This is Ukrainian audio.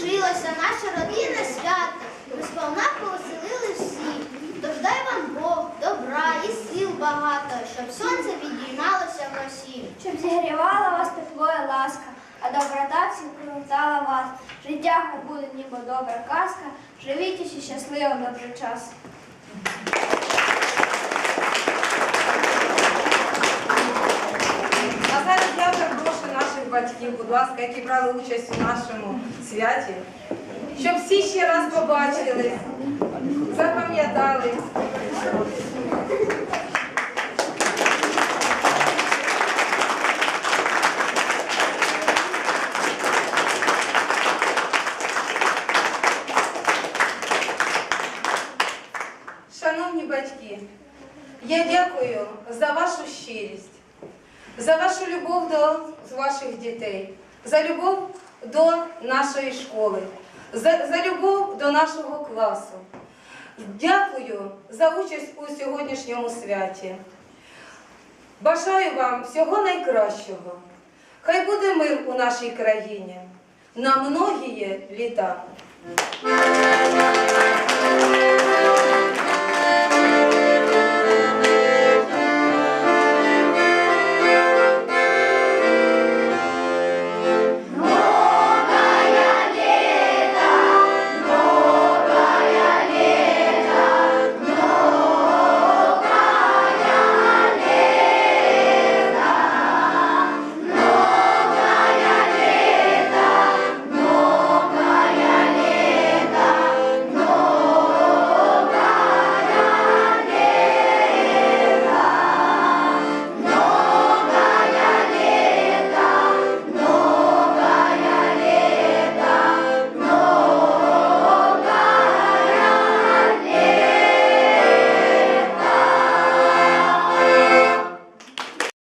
Лишилася наша родина свята, ми сповна поселили всі. Тож дай вам Бог, добра і сил багато, щоб сонце відіймалося в Росі, Щоб зігрівала вас тепло і ласка, а доброта всім привертала вас. Життя буде ніби добра казка, живіть і щасливо добрий час. Батьків, будь ласка, які брали участь у нашому святі, щоб всі ще раз побачили, запам'ятали. Шановні батьки, я дякую за вашу щирість, за вашу любов до ваших дітей, за любов до нашої школи, за, за любов до нашого класу. Дякую за участь у сьогоднішньому святі. Бажаю вам всього найкращого. Хай буде мир у нашій країні на многії літа.